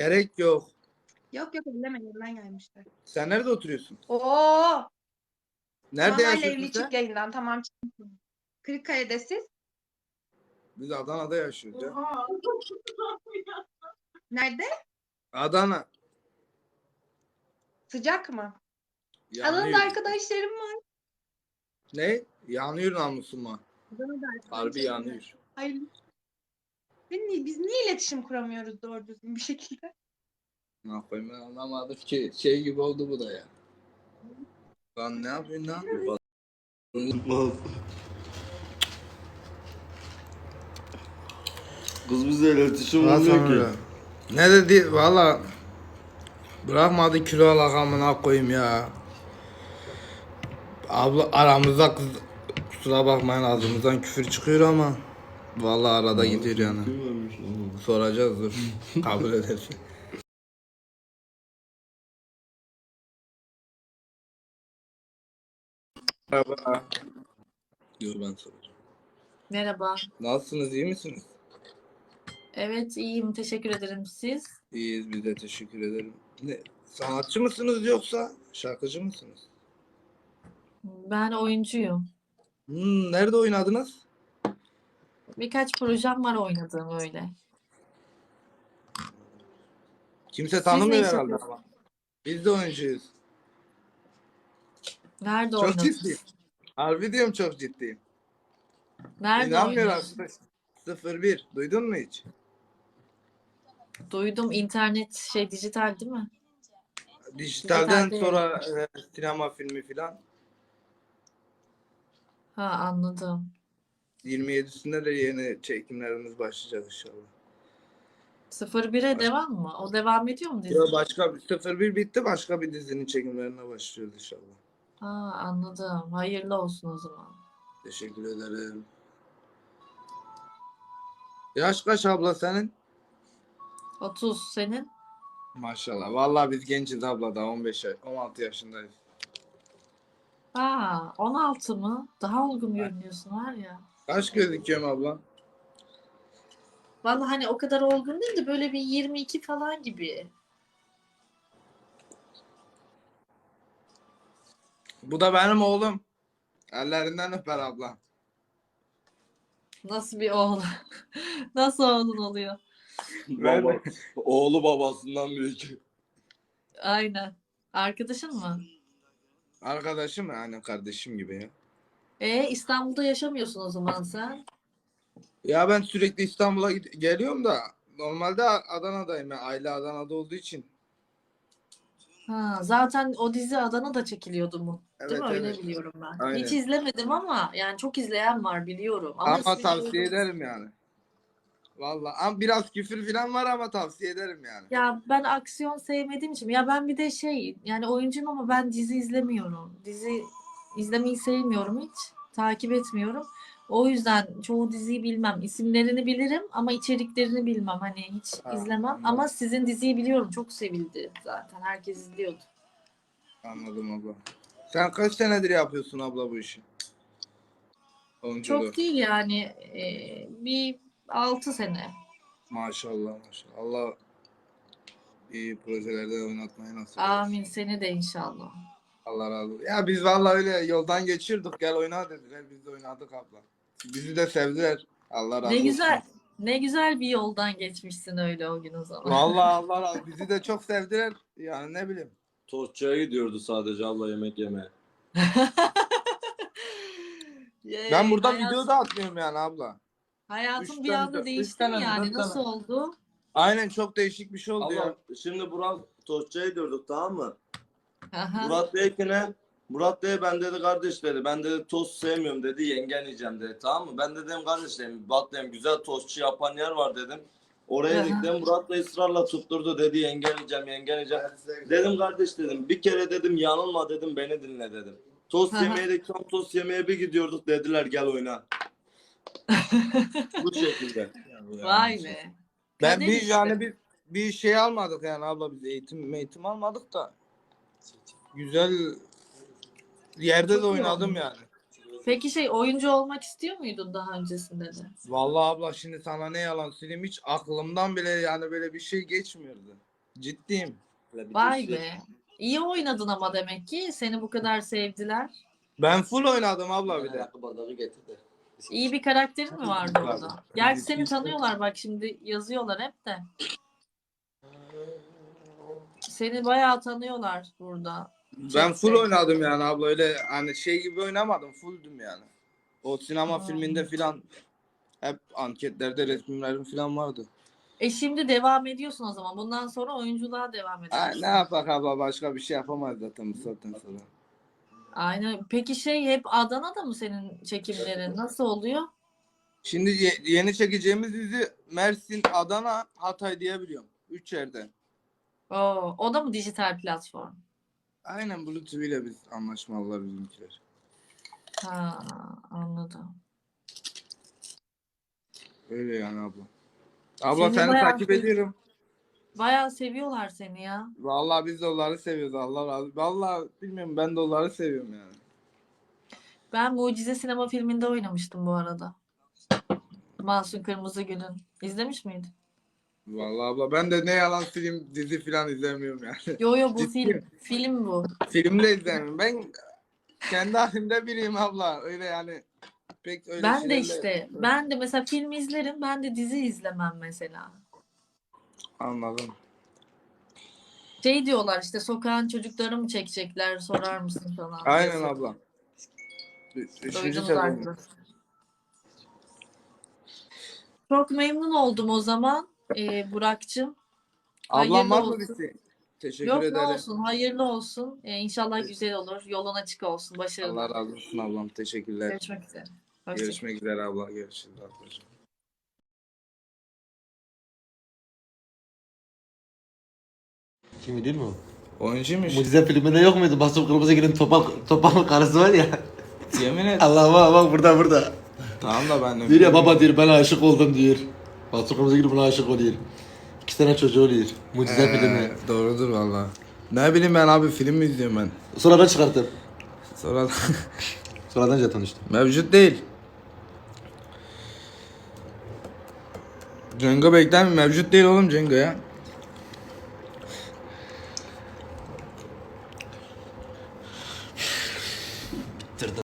Gerek yok. Yok yok elleme elimden gelmişler. Sen nerede oturuyorsun? Oo. Nerede Hala yaşıyorsun sen? çift yayından tamam çıktım. Kırıkkale'de siz. Biz Adana'da yaşıyoruz ya. Nerede? Adana. Sıcak mı? Yanıyor. Adana'da arkadaşlarım var. Ne? Yanıyor namusuma. Harbi yanıyor. Hayır. Biz niye, biz niye iletişim kuramıyoruz doğru düzgün bir şekilde? Ne yapayım ben anlamadım ki. Şey gibi oldu bu da ya. Lan ne yapıyorsun lan? Kız bizle iletişim olmuyor ki. Ne dedi valla bırakmadı kilo alakamına koyayım ya. Abla aramızda kız kusura bakmayın ağzımızdan küfür çıkıyor ama vallahi arada gidiyor yani. Lan? Soracağız dur. Kabul edersin. Merhaba. Dur ben soracağım. Merhaba. Nasılsınız iyi misiniz? Evet iyiyim. Teşekkür ederim. Siz? İyiyiz biz de teşekkür ederim. Ne, sanatçı mısınız yoksa şarkıcı mısınız? Ben oyuncuyum. Hmm, nerede oynadınız? Birkaç projem var oynadığım öyle. Kimse tanımıyor iş herhalde yapıyorsunuz? ama. Biz de oyuncuyuz. Nerede Çok oynadınız? ciddiyim. Harbi diyorum çok ciddiyim. Nerede İnanmıyor oynuyorsunuz? arkadaş. 01. Duydun mu hiç? Duydum internet şey dijital değil mi? Dijitalden Dijitalde sonra e, sinema filmi filan. Ha anladım. 27'sinde de yeni çekimlerimiz başlayacak inşallah. 01'e devam mı? O devam ediyor mu dizi? Ya başka bir 01 bitti başka bir dizinin çekimlerine başlıyoruz inşallah. Ha anladım. Hayırlı olsun o zaman. Teşekkür ederim. Yaş kaç abla senin? 30 senin? Maşallah. Vallahi biz genciz abla da 15 yaş, 16 yaşındayız. Ha 16 mı? Daha olgun görünüyorsun var ya. Kaç gözüküyorum abla? Vallahi hani o kadar olgun değil de böyle bir 22 falan gibi. Bu da benim oğlum. Ellerinden öper abla. Nasıl bir oğul? Nasıl oğlun oluyor? Baba, oğlu babasından büyük. Aynen. Arkadaşın mı? Arkadaşım yani kardeşim gibi ya. E İstanbul'da yaşamıyorsun o zaman sen. Ya ben sürekli İstanbul'a gid- geliyorum da normalde Adana'dayım. Yani aile Adana'da olduğu için. Ha, zaten o dizi Adana'da çekiliyordu mu? Değil Evet, mi? Öyle evet. biliyorum ben. Aynen. Hiç izlemedim ama yani çok izleyen var biliyorum. Ama Ama tavsiye ederim yani. Vallahi ama biraz küfür falan var ama tavsiye ederim yani. Ya ben aksiyon sevmediğim için. Ya ben bir de şey yani oyuncuyum ama ben dizi izlemiyorum. Dizi izlemeyi sevmiyorum hiç. Takip etmiyorum. O yüzden çoğu diziyi bilmem. İsimlerini bilirim ama içeriklerini bilmem. Hani hiç Ha, izlemem. anladım. Ama sizin diziyi biliyorum. Çok sevildi zaten. Herkes izliyordu. Anladım abla. Sen kaç senedir yapıyorsun abla bu işi? Oyunculuğu. Çok değil yani. e, bir 6 sene. Maşallah maşallah. Allah iyi projelerde oynatmayı nasip. Amin. Seni de inşallah. Allah razı olsun. Ya biz vallahi öyle yoldan geçiyorduk. Gel oyna dediler. Biz de oynadık abla. Bizi de sevdiler. Allah razı Ne olsun. güzel. Ne güzel bir yoldan geçmişsin öyle o gün o zaman. Vallahi Allah razı Bizi de çok sevdiler. Yani ne bileyim. Tostçuya gidiyordu sadece abla yemek yemeye. Ben burada Hayat- video da atmıyorum yani abla. Hayatın Üç bir tane- anda üç değişti tane, mi yani? dört Nasıl tane. oldu? Aynen çok değişik bir şey oldu ya. Abla şimdi Burak tostçuya gidiyorduk tamam mı? Aha. Murat dedi ki ne? Murat dedi ben dedi kardeş dedi ben dedi tost sevmiyorum dedi yengen yiyeceğim dedi tamam mı? Ben de dedim kardeş dedim bak dedim güzel tostçu yapan yer var dedim. Oraya gittim Murat da ısrarla tutturdu dedi yengen yiyeceğim yengen yiyeceğim. Dedim kardeş dedim bir kere dedim yanılma dedim beni dinle dedim. Tost Aha. yemeye de tam tost yemeye bir gidiyorduk dediler gel oyna. Bu şekilde. Vay be. Ben bir yani bir bir şey almadık yani abla biz eğitim eğitim almadık da güzel yerde Çok de oynadım yani. Peki şey oyuncu olmak istiyor muydun daha öncesinde de? Vallahi abla şimdi sana ne yalan söyleyeyim hiç aklımdan bile yani böyle bir şey geçmiyordu. Ciddiyim. Vay be. İyi oynadın ama demek ki seni bu kadar sevdiler. Ben full oynadım abla bir de. Ayakkabıları getir de. İyi bir karakterin mi vardı orada? Gerçi seni tanıyorlar bak şimdi yazıyorlar hep de. Seni bayağı tanıyorlar burada. Ben full oynadım yani abla öyle hani şey gibi oynamadım fulldüm yani. O sinema Hmm. filminde filan hep anketlerde resimlerim filan vardı. E şimdi devam ediyorsun o zaman. Bundan sonra oyunculuğa devam Ha, ediyorsun. ne yapak abla başka bir şey yapamayız zaten bu saatten sonra. Aynen. Peki şey hep Adana'da mı senin çekimlerin? Nasıl oluyor? Şimdi ye- yeni çekeceğimiz dizi Mersin, Adana, Hatay diye biliyorum. Üç yerde. Oo, o da mı dijital platform? Aynen Blue TV ile biz anlaşmalılar bizimkiler. Ha, anladım. Öyle yani abla. Abla Seni seni bayağı takip sev- ediyorum. Bayağı seviyorlar seni ya. Vallahi biz de onları seviyoruz Allah razı Vallahi bilmiyorum ben de onları seviyorum yani. Ben Mucize sinema filminde oynamıştım bu arada. Mahsun Kırmızıgül'ün. İzlemiş miydin? Vallahi abla ben de ne yalan film dizi filan izlemiyorum yani. Yo yo bu Ciddi film. Film bu. Film de izlemiyorum. Ben kendi halimde biriyim abla. Öyle yani pek öyle Ben de işte. Ben de mesela film izlerim. Ben de dizi izlemem mesela. Anladım. Şey diyorlar işte sokağın çocukları mı çekecekler sorar mısın falan. Aynen abla. Üçüncü sezon. Çok memnun oldum o zaman ee, Burak'cığım. Ablam var mı olsun. bizi? Teşekkür Yok ne ederim. olsun hayırlı olsun. Ee, inşallah güzel olur. Yolun açık olsun. Başarılı. Allah razı olsun ablam. Teşekkürler. Görüşmek üzere. Hoşça kal. Görüşmek üzere abla. Görüşürüz ablacığım. Kimi değil mi o? Oyuncuymuş. Mucize filminde yok muydu? Mahsun Kırmızıgül'ün topal, topal karısı var ya. Yemin et. Allah bak bak burada burada. Tamam da ben de. Diyor ya baba diyor ben aşık oldum diyor. Mahsun Kırmızıgül buna aşık oluyor. İki tane çocuğu oluyor. Mucize Ee, filmi. Doğrudur valla. Ne bileyim ben abi film mi izliyorum ben. Sonradan çıkarttım. Sonra Sonradan önce tanıştım. mevcut değil. Cengo bekler mi? Mevcut değil oğlum Cengo ya.